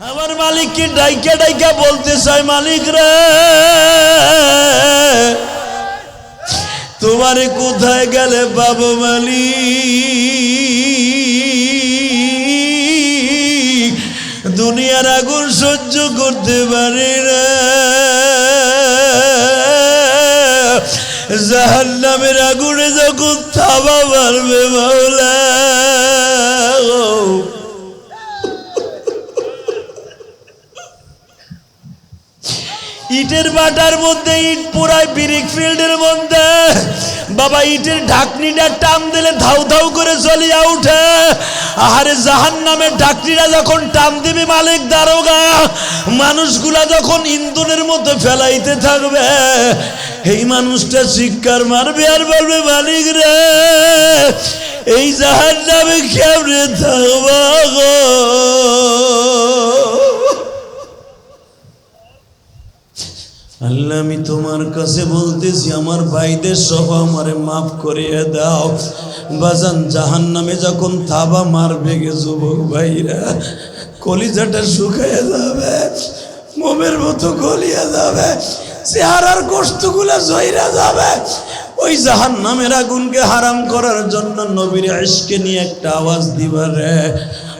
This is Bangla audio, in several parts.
আমার মালিককে ডাইকা ডাইকা বলতে চাই, মালিক রে। তোমারে কোথায় গেলে বাবু মালিক? দুনিয়ার আগুন সহ্য করতে পারি না জাহান নামের আগুনে যখন থাবা মারবে, মাওলা। ইটের বাটার মধ্যে, ইট পুরাই ব্রিক ফিল্ডের মধ্যে। বাবা, ইটের ঢাকনিটা টান দিলে ধাউ ধাউ করে চলিয়া উঠে। আহারে জাহান নামের ঢাকনিটা যখন টান দিবি মালিক দারোগা, মানুষগুলা যখন ইন্ধনের মধ্যে ফেলাইতে থাকবে, এই মানুষটা শিক্ষার মারবে আর বলবে, মালিক রে, এই জাহান নামে কেমনে থাকবা গো? আল্লাহ আমি তোমার কাছে বলতেছি, আমার ভাইদের সহ আমারে মাফ করিয়ে দাও। বাজান জাহান নামে যখন থাবা মারবে গে যুবক ভাইরা, কলিজাটা শুকাইয়া যাবে, মোমের মতো গলিয়া যাবে, চেহারার গোস্তগুলা জয়রা যাবে। ওই জাহান নামের আগুনকে হারাম করার জন্য নবীর আইসকে নিয়ে একটা আওয়াজ দিবারে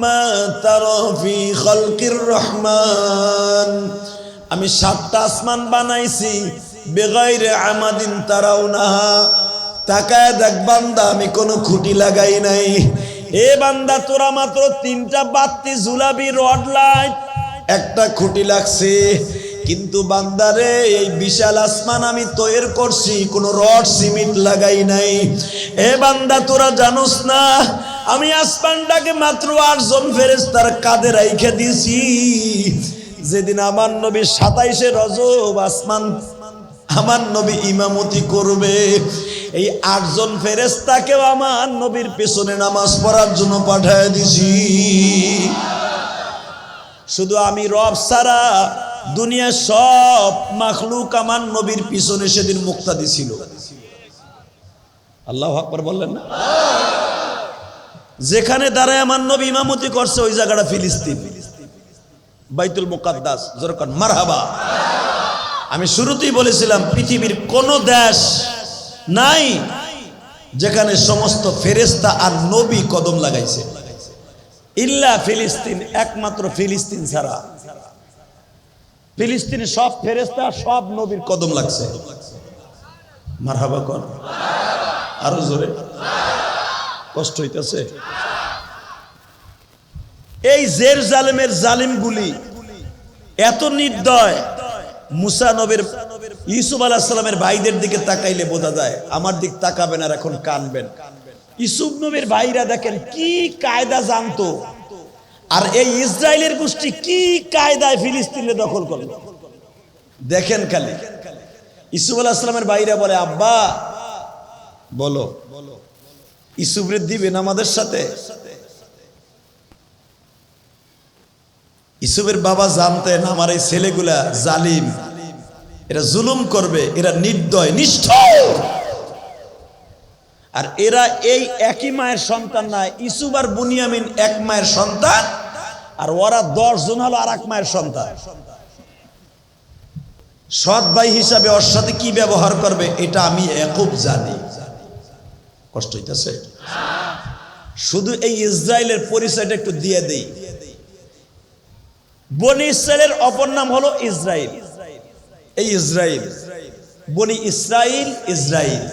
মা তারা ফি খালকির রহমান। আমি সাতটা আসমান বানাইছি, বেগাইরে আমাদিন তারাও না। তাকায় দেখ বান্দা, আমি কোনো খুঁটি লাগাই নাই। এ বান্দা, তোরা মাত্র তিনটা বাত্তি ঝুলাবি রড লাইট, একটা খুঁটি লাগছে। কিন্তু বান্দারে এই বিশাল আসমান আমি তৈরি করছি, কোনো রড, সিমেন্ট লাগাই নাই। এ বান্দা, তোরা জানোস না আমি আসমানটাকে মাত্র আটজন ফেরেস্তার কাঁধে রাইখে দিছি যেদিন আমার নবী সাতাইশে রজব আসমান, আমার নবী ইমামতি করবে। এই আটজন ফেরেস্তাকেও আমার নবীর পেছনে নামাজ পড়ার জন্য পাঠায় দিছি শুধু আমি রব সারা দুনিয়ার সব মাখলুক আমার নবীর পিছনে সেদিন মুক্তা দিছিল। আল্লাহ আকবর বললেন না? যেখানে দাঁড়ায় আমার নবী ইমামতি করছে, ওই জায়গাটা ফিলিস্তিন। বাইতুল মুকাদ্দাস যেরকম মারহাবা। আমি শুরুতেই বলেছিলাম, পৃথিবীর কোন দেশ নাই যেখানে সমস্ত ফেরেস্তা আর নবী কদম লাগাইছে। ইল্লা ফিলিস্তিন, একমাত্র ফিলিস্তিন ছাড়া। ফিলিস্তিনে সব ফেরেস্তা সব নবীর কদম লাগছে। মারহাবা কর। আরও জোরে। কষ্ট হইতেছে। এই জের জালেমের জালিমগুলি এত নির্দয়, মুসা নবীর ইসুফ আলাহিসাল্লামের ভাইদের দিকে তাকাইলে বোঝা যায়, আমার দিক তাকাবেন আর এখন কানবেন। ইসুফ নবীর ভাইরা দেখেন কি কায়দা জানতো, আর এই ইসরায়েলের গোষ্ঠী কি কায়দায় ফিলিস্তিনে দখল করল। দেখেন খালি ইসুফ আলাহিসাল্লামের ভাইরা বলে, আব্বা, বলো। ইসুফরে দিবেন আমাদের সাথে। ইসুফের বাবা জানতেন, আমার এই ছেলেগুলা জালিম। এরা জুলুম করবে, এরা নির্দয় নিষ্ঠ আর এরা এই একই মায়ের সন্তান না, ইসুফ আর বুনিয়ামিন এক মায়ের সন্তান, আর ওরা দশ জন হলো আর এক মায়ের সন্তান। সৎ ভাই হিসাবে ওর সাথে কি ব্যবহার করবে, এটা আমি খুব জানি। কষ্ট হইতেছে। শুধু এই ইসরায়েলের পরিচয়টা একটু দিয়ে দেই। বনি ইসরায়েলের অপর নাম হলো ইসরায়েল। এই ইসরায়েল, বনি ইসরাইল ইসরায়েল।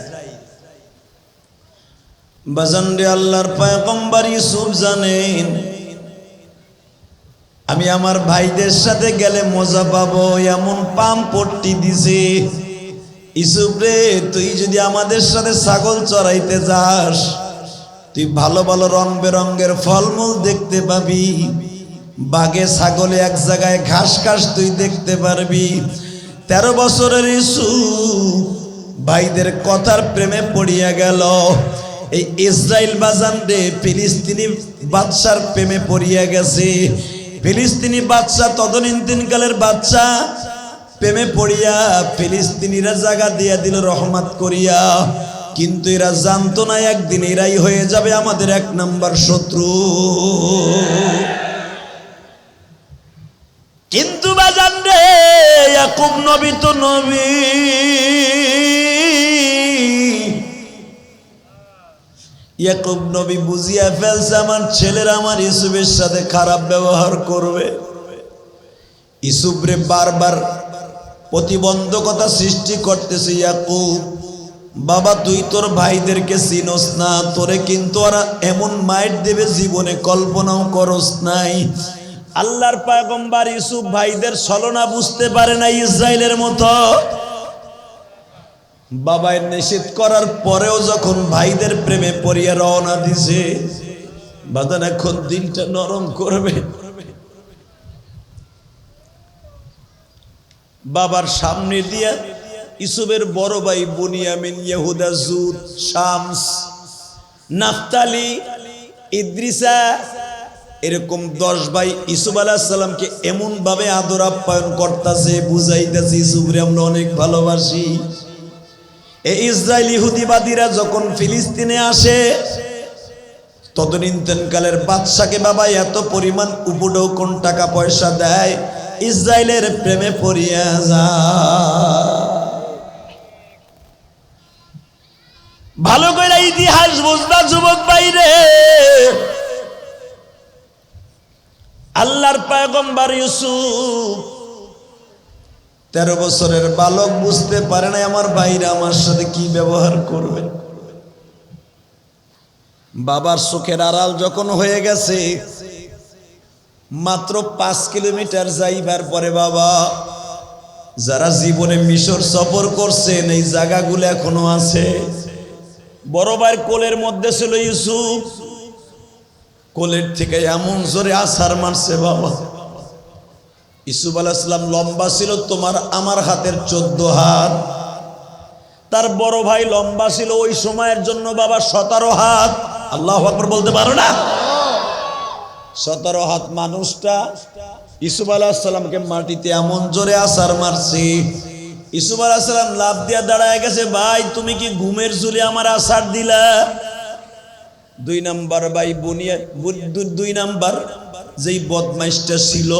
বাজানরে আল্লাহর পয়গম্বর ইউসুফ জানেন, আমি আমার ভাইদের সাথে গেলে মজা পাবো, এমন পাম পট্টি দিছে। ইসুফ রে, তুই যদি আমাদের সাথে ছাগল চড়াইতে যাস, তুই ভালো ভালো রং বেরঙ্গের ফলমূল দেখতে পাবি। বাঘে, ছাগলে এক জায়গায় ঘাস ঘাস তুই দেখতে পারবি। তেরো বছরের ইসু ভাইদের কথার প্রেমে পড়িয়া গেল। এই ইসরায়েল বাজান রে, ফিলিস্তিনি বাদশার প্রেমে পড়িয়া গেছে। ফিলিস্তিনি বাচ্চা তদনীন্তিন কালের বাচ্চা প্রেমে পড়িয়া ফিলিস্তিনিরা জায়গা দিয়া দিল রহমত করিয়া। কিন্তু এরা জানতো না একদিন এরাই হয়ে যাবে আমাদের এক নাম্বার শত্রু। কিন্তু বাজান রে, ইয়াকুব নবী তো নবী। ইয়াকুব নবী বুঝিয়া ফেলছে, আমার ছেলেরা আমার ইসুফের সাথে খারাপ ব্যবহার করবে। ইসুফরে বারবার প্রতিবন্ধকতা সৃষ্টি করতেছে ইয়াকুব। বাবা, তুই তোর ভাইদেরকে চিনস না, তোরে কিন্তু ওরা এমন মাইট দেবে জীবনে কল্পনাও করস নাই। আল্লাহর পায়গম্বার ইসুফ ভাইদের ছলনা বুঝতে পারে না ইসরায়েলের মতো। বাবায় নিষেধ করার পরেও যখন ভাইদের প্রেমে পড়িয়া রওনা দিছে, বাদান এখন দিনটা নরম করবে। বাবার সামনে দিয়া ইসুবের বড় ভাই Bunyamin Yehuda Jud, Shams, Naftali, Idrisa, এরকম দশ ভাই ইসুফ আলাহিসাল্লামকে এমন ভাবে আদর আপ্যায়ন করতেছে, বুঝাইতেছে ইসুফরে আমরা অনেক ভালোবাসি। এই ইসরায়েল ইহুদিবাদীরা যখন ফিলিস্তিনে আসে তদনীন্তনকালের বাদশাকে বাবা এত পরিমাণ উপডৌকন টাকা পয়সা দেয় ইসরায়েলের প্রেমে পড়িয়া যায়। ভালো করে ইতিহাস বুঝবা যুবক বাইরে আল্লাহর পায়গম্বার ইউসুফ, তেরো বছরের বালক বুঝতে পারে না আমার বাইরে আমার সাথে কি ব্যবহার করবে? বাবার সুখের আড়াল যখন হয়ে গেছে মাত্র পাঁচ কিলোমিটার যাইবার পরে বাবা, যারা জীবনে মিশর সফর করছেন, এই জায়গাগুলো এখনও আছে। বড় ভাইয়ের কোলের মধ্যে ছিল ইউসুফ। কোলের থেকে এমন জোরে আছার মারছে বাবা। ইসুফ আলাহিসাম লম্বা ছিল, তোমার আমার হাতের চোদ্দ হাত। তার বড় ভাই লম্বা ছিল, ওই সময়ের জন্য বাবা সতেরো হাত। আল্লাহ আকবর বলতে পারো না? সতেরো হাত মানুষটা ইসুফ আলাহিসাল্লামকে মাটিতে এমন জোরে আসার মারছি। ইসুফ আলাহিসাল্লাম লাভ দিয়া দাঁড়ায় গেছে, ভাই, তুমি কি ঘুমের জুলে আমার আসার দিলা? দুই নাম্বার ভাই বুনিয়া দুই নাম্বার যেই বদমাইশটা ছিল,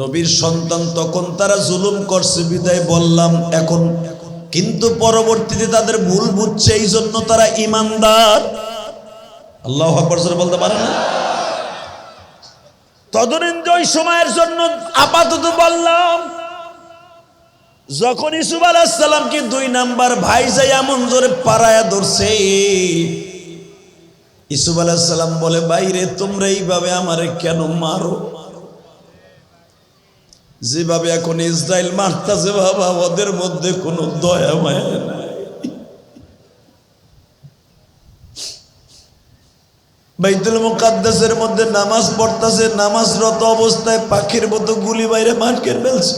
নবীর সন্তান তখন তারা জুলুম করছে, বিদায় বললাম, এখন কিন্তু পরবর্তীতে তাদের ভুল বুঝছে এই জন্য তারা ইমানদার। আল্লাহ আকবর বলতে পারে না? তদরিন্দ ওই সময়ের জন্য আপাতত বললাম, যখন ইসুফ আলাহিসাল্লামকে দুই নাম্বার ভাই যাই এমন জোরে পাড়ায়া ধরছে, ইসুফ আলাহিসাল্লাম বলে, বাইরে তোমরা এইভাবে আমারে কেন মারো? যেভাবে এখন ইসরায়েল মারতাছে, বাবা, ওদের মধ্যে কোনো দয়া মায়া নাই। বাইতুল মুকাদ্দাসের মধ্যে নামাজ পড়তাছে নামাজরত অবস্থায় পাখির মতো গুলি বাইরে মাঠকের ফেলছে।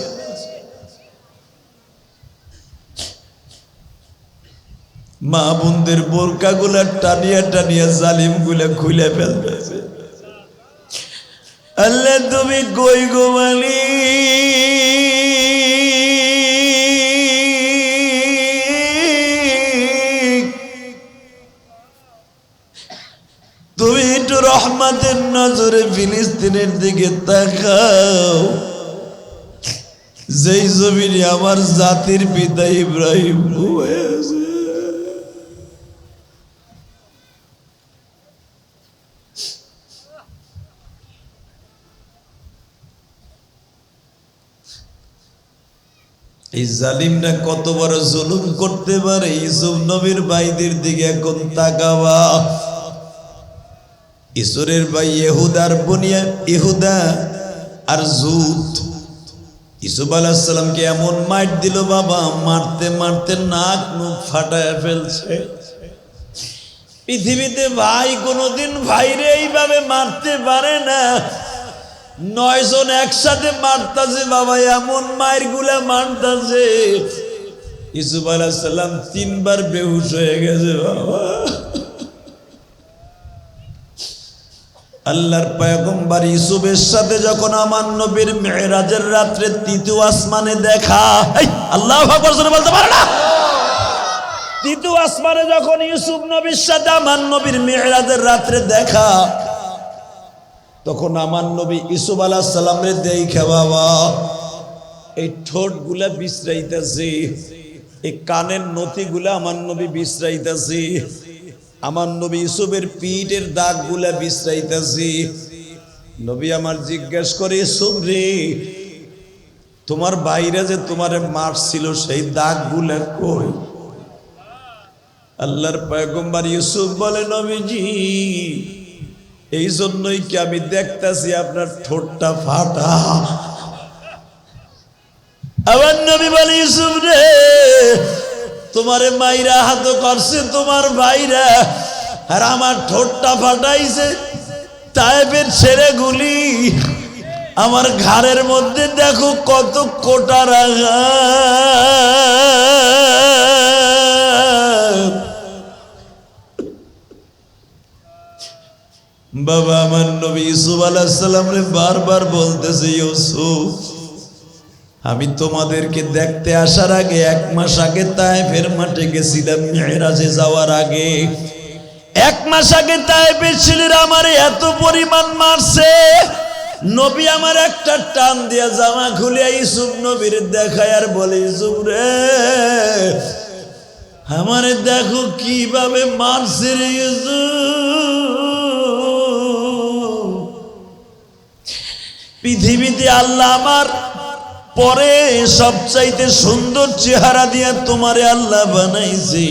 মা বোনদের বোরকা গুলা টানিয়া টানিয়া জালিমগুলা খুলে ফেলতেছে। আল্লাহ তুমি কই গো মালিক? রহমাতের নজরে ফিলিস্তিনের দিকে তাকাও। যেই জমিনে আমার জাতির পিতা ইব্রাহিম এই জালিমরা কত বড় জুলুম করতে পারে? ইসুফ নবীর ভাইদের দিকে এখন তাকাবা। ঈশ্বরের ভাই ইহুদার বনিয়া, ইহুদা আর জুত ইসুফ আলাহিসাল্লামকে এমন মাইট দিল, বাবা, মারতে মারতে নাক মুখ ফাটায় ফেলছে। পৃথিবীতে ভাই কোনোদিন ভাইরে এইভাবে মারতে পারে না। নয় জন একসাথে মারতাছে, বাবা, এমন মায়েরগুলা মারতাছে। ইসুফ আলাহিসাল্লাম তিনবার বেহুশ হয়ে গেছে, বাবা। আল্লাহর পয়গম্বর ইসুফের সাথে যখন আমার নবীর মেয়েরাজের রাত্রে তৃতীয় আসমানে দেখা আল্লাহ বলতে পারে না? তৃতীয় আসমানে যখন ইউসুফ নবীর সাথে আমার নবীর মেয়েরাজের রাত্রে দেখা, তখন আমার নবী ইসুফ আলাহ সালামরে দেখে, বাবা, এই ঠোঁটগুলা বিশ্রাইতেছে, এই কানের নথিগুলা আমার নবী বিশ্রাইতেছে। আমার নবী ইসুফের পিঠের দাগগুলা বিশ্রাইতেছে। নবী আমার জিজ্ঞেস করে ইসুফ রে, তোমার বাইরে যে তোমার তোমারে মারছিল সেই দাগগুলা কই? আল্লাহর পয়গম্বর ইউসুফ বলে, নবীজি এই জন্যই কি আমি দেখতাছি আপনার ঠোঁটটা ফাটা? আবার নবী বলে, ইউসুফ রে তোমারে মাইরা হাত করছে তোমার ভাইরা। আর আমার ঠোঁটটা ফাটাইছে। তাইবের ছেড়ে গুলি আমার ঘাড়ের মধ্যে দেখো কত কোটা রাখা বাবা, আমার নবী ইউসুফ আলাহিসাল্লাম রে বারবার বলতেছে, ইউসুফ আমি তোমাদেরকে দেখতে আসার আগে এক মাস আগে তাইফের মাঠে গেছিলাম মেয়েরাজে যাওয়ার আগে। এক মাস আগে তাইফের ছেলেরা আমার এত পরিমাণ মারছে। নবী আমার একটা টান দিয়া জামা খুলে ইসুফ নবীর দেখায় আর বলে ইসুফ রে, আমারে দেখো কীভাবে মারছে রে ইউসুফ। পৃথিবীতে আল্লাহ আমার পরে সবচাইতে সুন্দর চেহারা দিয়ে তোমারে আল্লাহ বানাইছে।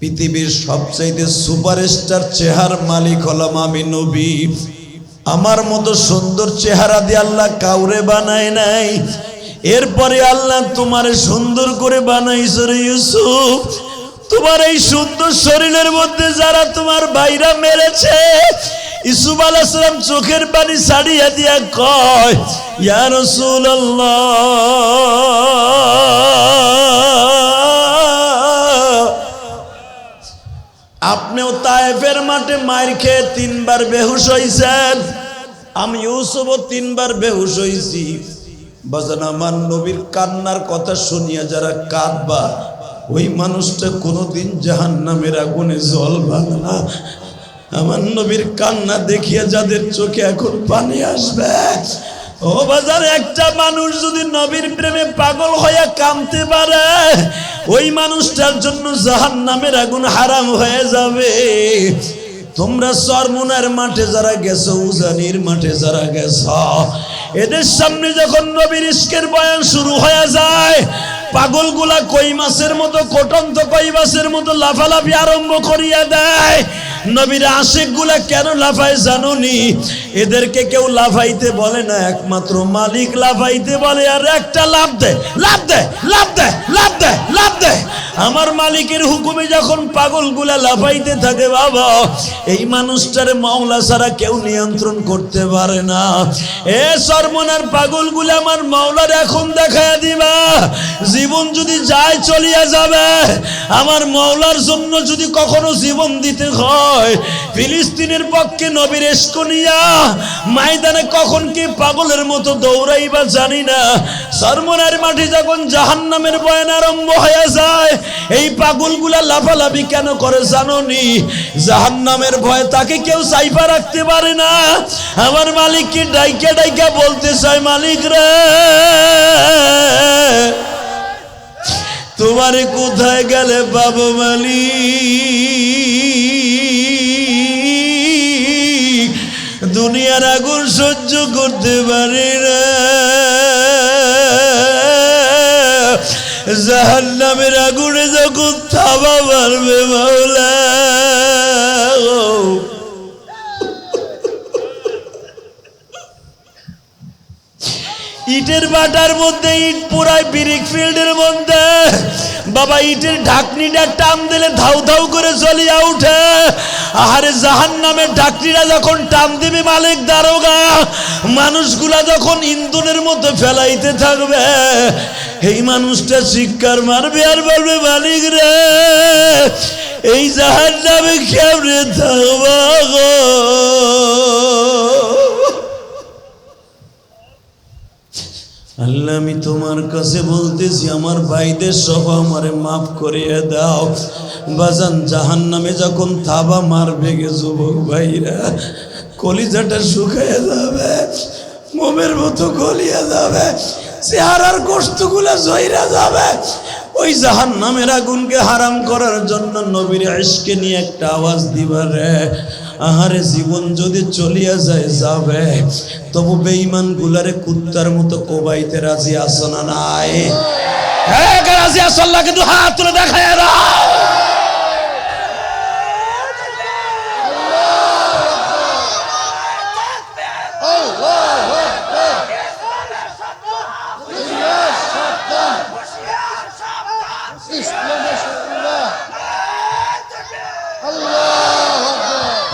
পৃথিবীর সবচাইতে সুপারস্টার চেহার মালিক হলাম আমি নবী। আমার মতো সুন্দর চেহারা দিয়ে আল্লাহ কাউরে বানায় নাই। এরপরে আল্লাহ তোমারে সুন্দর করে বানাইছে রে ইউসুফ। তোমার এই সুন্দর শরীরের মধ্যে যারা তোমার ভাইরা মেরেছে ইসুফ চোখের পানি ছাড়িয়া দিয়া কয়, ইয়া আপনিও তায়েফের মাঠে মায়ের খেয়ে তিনবার বেহুশ হইছেন। আমি ইউসুফও তিনবার বেহুশ হইছি। বাজান, আমার নবীর কান্নার কথা শুনিয়া যারা কাঁদবা, ওই মানুষটা কোনোদিন জাহান নামের আগুনে জল না। আমার নবীর কান্না দেখিয়া যাদের চোখে এখন পানি আসবে। ও বাজার একটা মানুষ যদি নবীর প্রেমে পাগল হয়ে কামতে পারে, ওই মানুষটার জন্য জাহান নামের আগুন হারাম হয়ে যাবে। তোমরা সরমুনার মাঠে যারা গেছো, উজানির মাঠে যারা গেছ, এদের সামনে যখন নবীর ইস্কের বয়ান শুরু হয়ে যায়, পাগলগুলা কই মাছের মতো, কোটন্ত কই মাছের মতো লাফালাফি আরম্ভ করিয়া দেয়। নবীর আশেকগুলা কেন লাফায় জানুনি? এদেরকে কেউ লাফাইতে বলে না, একমাত্র মালিক লাফাইতে বলে, আর একটা লাভ দে লাভ দে লাভ দে লাভ দে লাভ দে। আমার মালিকের হুকুমে যখন পাগলগুলা লাফাইতে থাকে, বাবা, এই মানুষটারে মাওলা ছাড়া কেউ নিয়ন্ত্রণ করতে পারে না। এ সর্বনার পাগলগুলা আমার মাওলার এখন দেখায় দিবা। জীবন যদি যায় চলিয়া যাবে, আমার মাওলার জন্য যদি কখনো জীবন দিতে হয় ফিলিস্তিনের পক্ষে নবীর এসকনিয়া ময়দানে কখন কি পাগলের মতো দৌড়াইবা জানি না। সর্বনার মাঠে যখন জাহান্নামের বয়ান আরম্ভ হয়ে যায়, এই পাগলগুলা লাফালাফি কেন করে জানোনি? জাহান্নামের ভয় তাকে কেউ সাইফা রাখতে পারে না। আমার মালিককে ডাইকা ডাইকা বলতে চায়, মালিক রে! তোমারে কোথায় গেলে বাবু মালি? দুনিয়ার আগুন সহ্য করতে পারি না। জাহান নামের আগুনে যখন থাবা মারবে মাওলা। ইটের বাটার মধ্যে, ইট পুরাই বিরিক ফিল্ডের মধ্যে। বাবা, ইটের ঢাকনিটা টান দিলে ধাউ ধাউ করে চলিয়া উঠে। আহারে জাহান নামের ঢাকনিটা যখন টান দিবে মালিক দারোগা, মানুষগুলা যখন ইন্ধনের মধ্যে ফেলাইতে থাকবে, এই মানুষটা শিক্ষার মারবে আর বলবে, মালিক রে, এই জাহান নামে কেমনে থাকবা গো? আল্লাহ, আমি তোমার কাছে বলতেছি, আমার ভাইদের সহ আমারে মাফ করিয়ে দাও। বাজান জাহান নামে যখন থাবা মারবে গে যুবক ভাইরা, কলিজাটা শুকাইয়া যাবে, মোমের মতো গলিয়া যাবে, চেহারার গোস্তগুলা জয়রা যাবে। ওই জাহান নামের আগুনকে হারাম করার জন্য নবীর আইসকে নিয়ে একটা আওয়াজ দিবারে আহারে জীবন যদি চলিয়া যায়, যাবে। তবু বেঈমান গুলারে কুত্তার মতো কোবাইতে রাজি আসো না নাই? হ্যাঁ রাজি আসল্লাহ কিন্তু হাত তুলে দেখায় দাও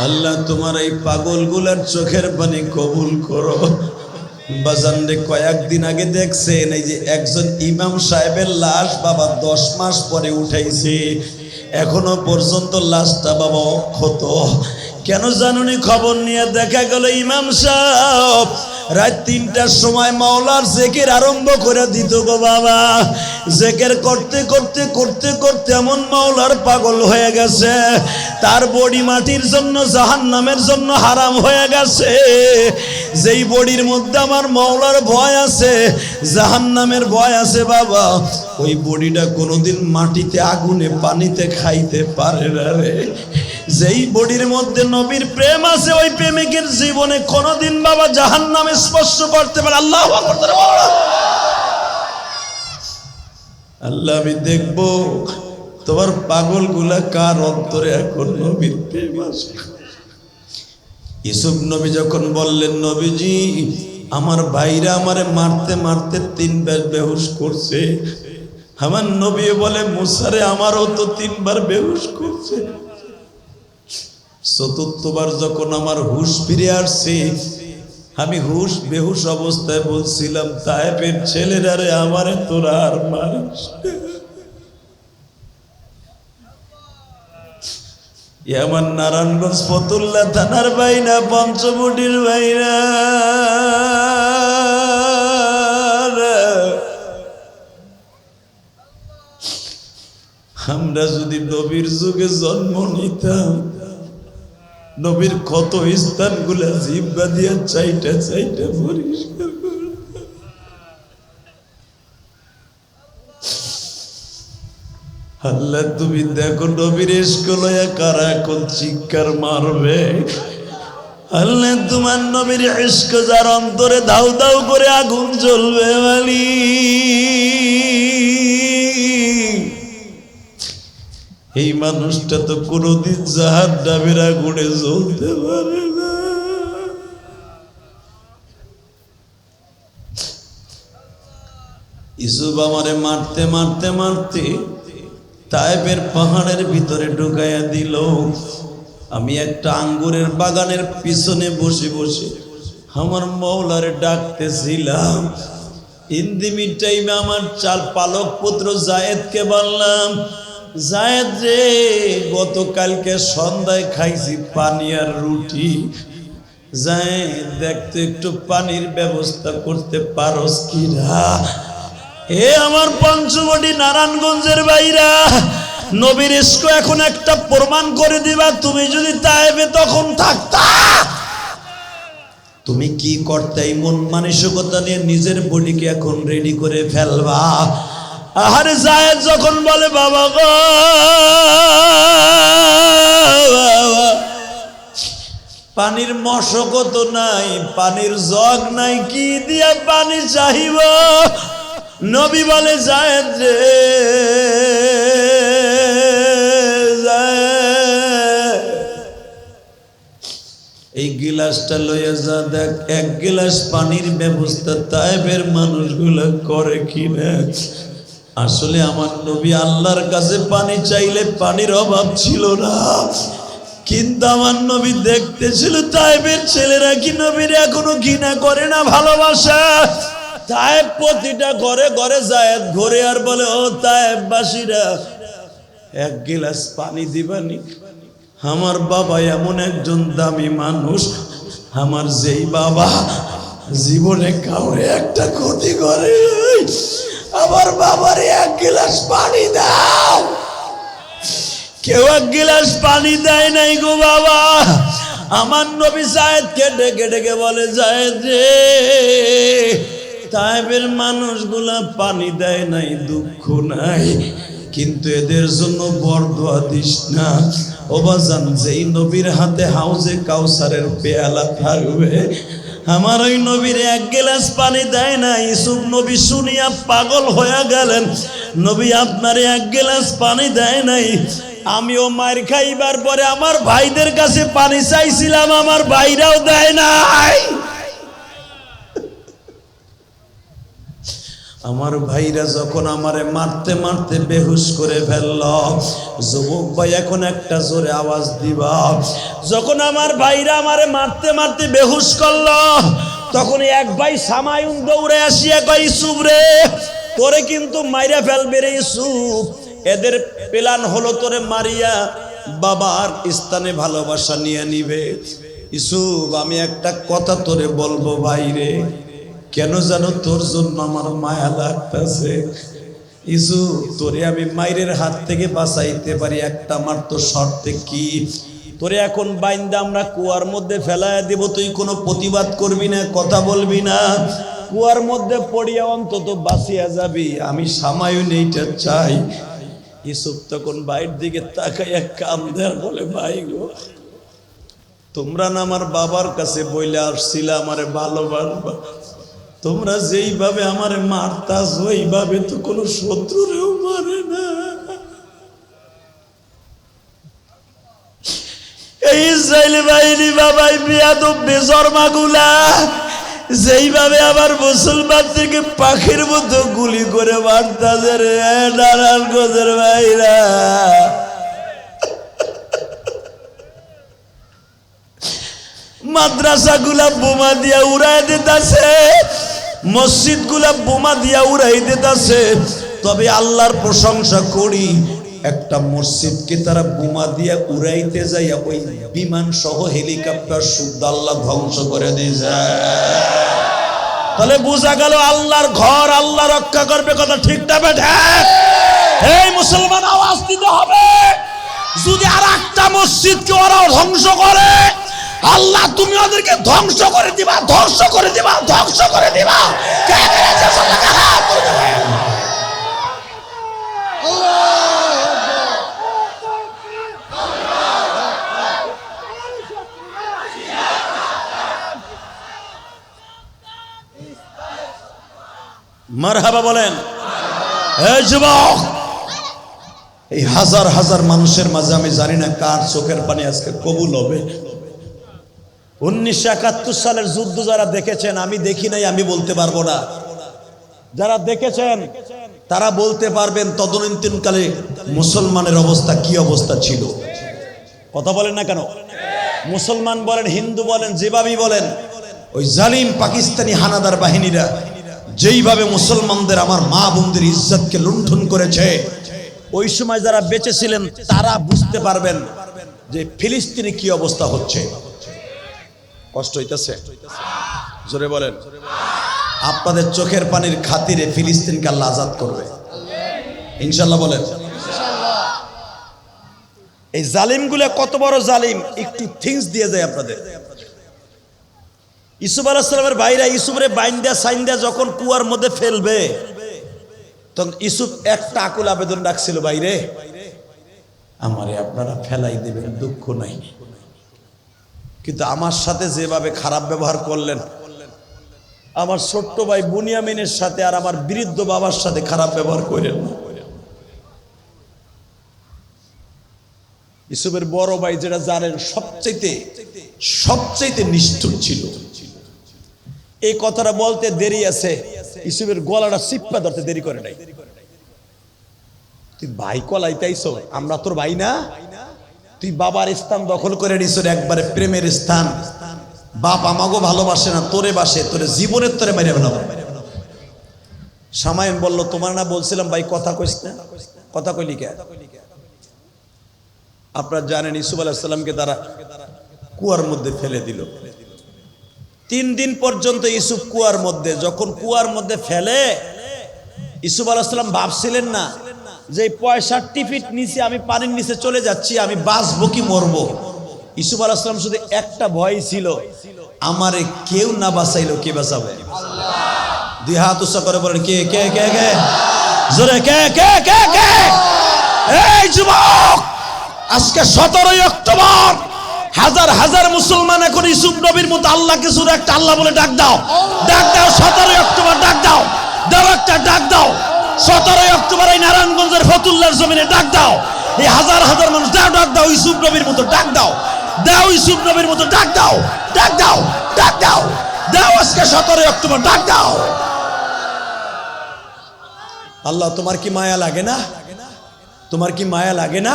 আল্লাহ তোমার এই পাগলগুলার চোখের পানি কবুল করো। বাজান রে, কয়েকদিন আগে দেখছেন, এই যে একজন ইমাম সাহেবের লাশ বাবা দশ মাস পরে উঠাইছে। এখনও পর্যন্ত লাশটা বাবা অক্ষত কেন জানুনি খবর নিয়ে দেখা গেল ইমাম সাহেব? রাত তিনটার সময় মাওলার জেকের আরম্ভ করে দিত গো বাবা। জেকের করতে করতে করতে করতে এমন মাওলার পাগল হয়ে গেছে। তার বডি মাটির জন্য জাহান নামের জন্য হারাম হয়ে গেছে। যেই বডির মধ্যে আমার মাওলার ভয় আছে জাহান নামের ভয় আছে বাবা, ওই বডিটা কোনোদিন মাটিতে, আগুনে, পানিতে খাইতে পারে না রে। যেই বডির মধ্যে নবীর প্রেম আছে, ওই প্রেমিকের জীবনে কোনোদিন বাবা জাহান নামে স্পর্শ করতে পারে আল্লাহ আল্লাহ, আমি দেখব তোমার পাগলগুলা কার অন্তরে এখন নবীর প্রেম আছে। ইসুফ নবী যখন বললেন, নবীজি, আমার ভাইরা আমারে মারতে মারতে তিন তিনবার বেহুশ করছে। আমার নবী বলে, মুসারে, আমারও তো তিনবার বেহুশ করছে। চতুর্থবার যখন আমার হুশ ফিরে আসছে, আমি হুশ বেহুশ অবস্থায় বলছিলাম, তাহেবের ছেলেরা রে, আমারে তোরা আর না। আমার নারায়ণগঞ্জ ফতুল্লা থানার বাইনা পঞ্চমুটির বাইনা আমরা যদি নবীর যুগে জন্ম নিতাম নবীর কত স্থানগুলা জিব্বা দিয়া চাইটা চাইটা পরিষ্কার করতাম। আল্লাহ, তুমি দেখো নবীর এসকলয়া কারা এখন চিৎকার মারবে আল্লাহ, তোমার নবীর ইস্ক যার অন্তরে দাউ দাউ করে আগুন জ্বলবে মালি এই মানুষটা তো কোনোদিন জাহার ডাবের আগুনে জ্বলতে পারে না। ইসুফ আমারে মারতে মারতে মারতে তাইবের পাহাড়ের ভিতরে ঢুকাইয়া দিল। আমি একটা আঙ্গুরের বাগানের পিছনে বসে বসে আমার মৌলারে ডাকতেছিলাম ইন্দিমির টাইমে আমার চাল পালক পুত্র জায়েদকে বললাম জায়েদ রে, গতকালকে সন্ধ্যায় খাইছি পানি আর রুটি। জায়েদ দেখতে একটু পানির ব্যবস্থা করতে পারস কিরা? আমার পঞ্চবটি নারায়ণগঞ্জের বাইরা নবীর ইস্ক এখন একটা প্রমাণ করে দিবা, তুমি যদি তাইবে তখন থাকতা। তুমি কি করতে মন মানসিকতা নিয়ে নিজের বডিকে এখন রেডি করে ফেলবা? আহারে জায়েদ যখন বলে, বাবা গো পানির মশকত নাই, পানির জগ নাই, কি দিয়া পানি চাহিব নবী বলে, জায়েদ রে। এই গিলাসটা লইয়া যা, দেখ, এক গিলাস পানির ব্যবস্থা তাইবের মানুষগুলো করে কিনা আসলে আমার নবী আল্লাহর কাছে পানি চাইলে পানির অভাব ছিল না। কিন্তু আমার নবী দেখতেছিল তাইবের ছেলেরা কি নবীর এখনও ঘৃণা করে না ভালোবাসা? তাইব প্রতিটা ঘরে ঘরে যায় ঘরে আর বলে, ও তাইববাসীরা, এক গিলাস পানি দিবানি। আমার বাবা এমন একজন দামি মানুষ, আমার যেই বাবা জীবনে কাউরে একটা ক্ষতি করে। আমার বাবার এক গিলাস পানি দাও। কেউ এক গিলাস পানি দেয় নাই গো বাবা। আমার নবী জায়েদকে ডেকে ডেকে বলে, জায়েদ রে, তাইবের মানুষগুলা পানি দেয় নাই, দুঃখ নাই। কিন্তু এদের জন্য বরদোয়া দিস না। ওবাজান যেই নবীর হাতে হাউজে কাউসারের পেয়ালা থাকবে আমার ওই নবীর এক গিলাস পানি দেয় না ইসুফ নবী শুনিয়া পাগল হয়ে গেলেন। নবী আপনার এক গিলাস পানি দেয় নাই। আমিও মার খাইবার পরে আমার ভাইদের কাছে পানি চাইছিলাম, আমার ভাইরাও দেয় নাই। আমার ভাইরা যখন আমারে মারতে মারতে বেহুশ করে ফেলল, যুবক ভাই, এখন একটা জোরে আওয়াজ দিবা। যখন আমার ভাইরা আমারে মারতে মারতে বেহুশ করল, তখন এক ভাই সামায়ুন দৌড়ে আসিয়া কই ইসুফ রে, তোরে কিন্তু মাইরা ফেলবে রে ইসুফ। এদের প্ল্যান হলো তোরে মারিয়া বাবার স্থানে ভালোবাসা নিয়ে নিবে। ইসুফ, আমি একটা কথা তোরে বলব ভাইরে কেন জানো তোর জন্য আমার মায়া লাগতেছে? ইসু তোরে আমি মায়ের হাত থেকে বাঁচাইতে পারি, একটা আমার তো শর্তে কি? তোরে এখন বাইন্দা আমরা কুয়ার মধ্যে ফেলায় দেব, তুই কোনো প্রতিবাদ করবি না, কথা বলবি না। কুয়ার মধ্যে পড়িয়া অন্তত বাঁচিয়া যাবি, আমি সামায়ুন এইটা চাই। ইসুফ তখন বাইর দিকে তাকাইয়া কান্দার বলে, ভাই গো, তোমরা না আমার বাবার কাছে বইলে আসছিলে, আমারে ভালোবাসবা। তোমরা যেইভাবে আমার মারতাস ওইভাবে তো কোনো শত্রুরেও মারে না। এই ইসরায়েলি বাহিনী বাবাই, বিয়াদব বেজর্মাগুলা যেইভাবে আবার মুসলমান থেকে পাখির মতো গুলি করে মারতাছে নারায়ণ গোদের ভাইরা। মাদ্রাসা গুলা বোমা দিয়া উড়াই দিতেছে। মসজিদগুলা বোমা দিয়া উড়াই দিতেছে। তবে আল্লাহর প্রশংসা করি, একটা মসজিদকে তারা বোমা দিয়া উড়াইতে যাইয়া ওই বিমান সহ হেলিকপ্টার শুদ্ধ আল্লাহ ধ্বংস করে দিয়ে যায় তাহলে বোঝা গেল আল্লাহর ঘর আল্লাহ রক্ষা করবে কথা ঠিক না এই মুসলমান আওয়াজ দিতে হবে। যদি আর একটা মসজিদকে ওরা ধ্বংস করে আল্লাহ, তুমি ওদেরকে ধ্বংস করে দিবা, ধ্বংস করে দিবা, ধ্বংস করে দিবা। তুলে মারহাবা বলেন। এই হাজার হাজার মানুষের মাঝে আমি জানি না কার চোখের পানি আজকে কবুল হবে। উনিশশো একাত্তর সালের যুদ্ধ যারা দেখেছেন, আমি দেখি নাই, আমি বলতে পারব না। যারা দেখেছেন, তারা বলতে পারবেন তদনীন্তনকালে মুসলমানের অবস্থা, কি অবস্থা ছিল। কথা বলেন না কেন? মুসলমান বলেন, হিন্দু বলেন যেভাবে বলেন, ওই জালিম পাকিস্তানি হানাদার বাহিনীরা যেইভাবে মুসলমানদের, আমার মা বোনদের ইজ্জতকে লুণ্ঠন করেছে, ওই সময় যারা বেঁচে ছিলেন, তারা বুঝতে পারবেন যে ফিলিস্তিনে কি অবস্থা হচ্ছে। কষ্ট হইতেছে? জোরে বলেন। আপনাদের চোখের পানির খাতিরে ফিলিস্তিনকে আল্লাহ আজাদ করবে। ইনশাল্লাহ বলেন। এই জালিমগুলো কত বড় জালিম, একটু থিংস দিয়ে যায় আপনাদের। ইসুফ আলাহিসামের ভাইরা ইসুফরে বাইন্দা সাইন্দা যখন কুয়ার মধ্যে ফেলবে, তখন ইসুফ একটা আকুল আবেদন ডাকছিল বাইরে আমারে আপনারা ফেলাই দেবেন, দুঃখ নাই। কিন্তু আমার সাথে যেভাবে খারাপ ব্যবহার করলেন, আমার ছোট্ট ভাই বুনিয়ামিনের সাথে আর আমার বৃদ্ধ বাবার সাথে খারাপ ব্যবহার করেন। না ইসুফের বড় ভাই যেটা জানেন, সবচাইতে সবচাইতে নিষ্ঠুর ছিল। এই কথাটা বলতে দেরি আছে। ইসুফের গলাটা সিপ্পা ধরতে দেরি করে নাই। তুই ভাই কলাইতাইছো আমরা তোর ভাই না? তুই বাবার স্থান দখল করে নিস একবারে প্রেমের স্থান। বাপ আমাগো ভালোবাসে না, তোরে বাসে, তোরে জীবনের তোরে মেরে ফেলাবো। সামায়ন বলল, তোমার না বলছিলাম ভাই, কথা কইস না। কথা কইলি কে? আপনারা জানেন ইসুফ আলাহিসাল্লামকে তারা কুয়ার মধ্যে ফেলে দিল। তিন দিন পর্যন্ত ইসুফ কুয়ার মধ্যে, যখন কুয়ার মধ্যে ফেলে ইসুফ আলাহিসাল্লাম ভাবছিলেন না যে এই পঁয়ষট্টি ফিট নিচে আমি পানির নিচে চলে যাচ্ছি, আমি বাঁচবো কি মরবো? ইসুফ আলাহিসাল্লাম শুধু একটা ভয় ছিল, আমারে কেউ না বাঁচাইলো কে বাঁচাবে? দুই হাত করে বলেন, কে কে কে কে? জোরে, কে কে কে কে? এই যুবক, আজকে সতেরোই অক্টোবর, হাজার হাজার মুসলমান এখন ইসুফ নবীর মতো আল্লাহকে শুধু একটা আল্লাহ বলে ডাক দাও। ডাক দাও, সতেরোই অক্টোবর, ডাক দাও। ডাক দাও। এই নারায়ণগঞ্জের ফতুল্লার জমিনে ডাক দাও। এই হাজার হাজার মানুষ, দাও, ডাক দাও ইসুফ নবীর মতো ডাক দাও। দাও ইসুফ নবীর মতো ডাক দাও। ডাক দাও ডাক দাও। দাও আজকে সতেরোই অক্টোবর, ডাক দাও। আল্লাহ, তোমার কি মায়া লাগে না? তোমার কি মায়া লাগে না?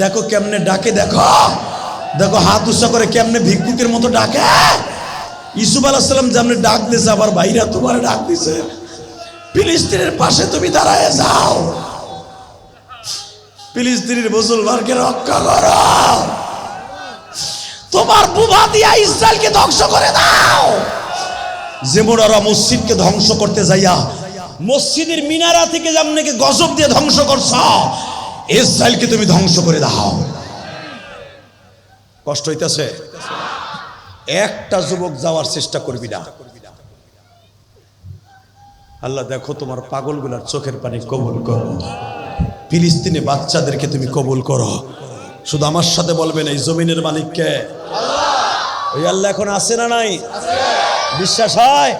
দেখো কেমনে ডাকে, দেখো। দেখো হাত উৎসা করে কেমনে ভিক্ষুকের মতো ডাকে। ইসুফ আলাহিসাল্লাম যেমনি ডাক দিয়েছে, আবার ভাইরা তোমার ডাক দিছে ফিলিস্তিনের পাশে তুমি দাঁড়ায় যাও। ফিলিস্তিনের মুসলমানকে রক্ষা করো। তোমার বুভা দিয়া ইসরায়েলকে ধ্বংস করে দাও। ওরা মসজিদকে ধ্বংস করতে যাইয়া, মসজিদের মিনারা থেকে যেমনকে গজব দিয়ে ধ্বংস করছ, ইসরায়েলকে তুমি ধ্বংস করে দাও। কষ্ট হইতেছে? একটা যুবক যাওয়ার চেষ্টা করবি না। আল্লাহ দেখো তোমার পাগলগুলার চোখের পানি কবুল করো। ফিলিস্তিনে বাচ্চাদেরকে তুমি কবুল করো। শুধু আমার সাথে বলবেন এই জমিনের মালিককে। ওই আল্লাহ এখন আছে না নাই? বিশ্বাস হয়?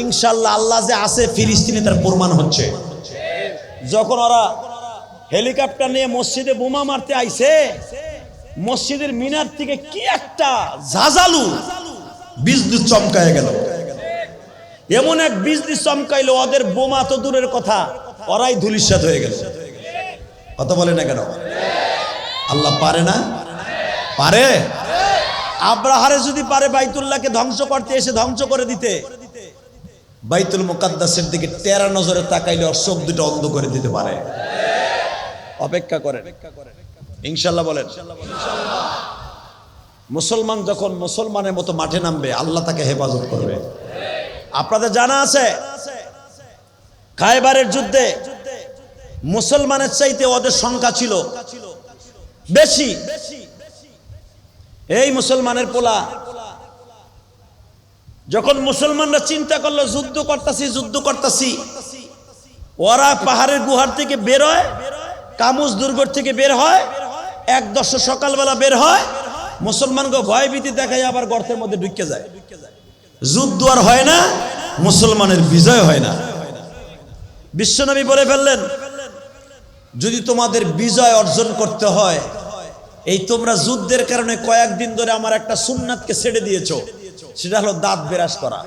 ইনশাল্লাহ আল্লাহ যে আছে, ফিলিস্তিনে তার প্রমাণ হচ্ছে। যখন ওরা হেলিকপ্টার নিয়ে মসজিদে বোমা মারতে আইছে, মসজিদের মিনার থেকে কি একটা ঝাঁঝালু বিদ্যুৎ চমকায় গেল। এমন এক বিজলি চমকাইলো, ওদের বোমা তো দূরের কথা, ওরাই ধুলিসাত হয়ে গেল। কথা বলে না কেন? আল্লাহ পারে না? পারে। আব্রাহারে যদি পারে, বাইতুল্লাহকে ধ্বংস করতে, এসে ধ্বংস করে দিতে। বাইতুল মুকাদ্দাসের দিকে টেরা নজরে তাকাইলে ওর চোখ দুটো অন্ধ করে দিতে পারে। অপেক্ষা করেন। ইনশাল্লাহ বলেন। মুসলমান যখন মুসলমানের মতো মাঠে নামবে, আল্লাহ তাকে হেফাজত করবে। আপনাদের জানা আছে, খায়বারের যুদ্ধে মুসলমানের চাইতে ওদের সংখ্যা ছিল বেশি। এই মুসলমানের পোলা, যখন মুসলমানরা চিন্তা করল, যুদ্ধ করতেছি যুদ্ধ করতেছি, ওরা পাহাড়ের গুহার থেকে বের হয় কামুজ দুর্গ থেকে বের হয়, এক দশ সকালবেলা বের হয়, মুসলমানকে ভয় ভীতি দেখায় আবার গর্তের মধ্যে ঢুকে যায়। যুদ্ধ আর হয় না, মুসলমানের বিজয় হয় না। বিশ্বনবী বলে ফেললেন, যদি তোমাদের বিজয় অর্জন করতে হয়, এই তোমরা যুদ্ধের কারণে কয়েকদিন ধরে আমার একটা সুন্নাতকে ছেড়ে দিয়েছ। সেটা হলো দাঁত বেরাস করা।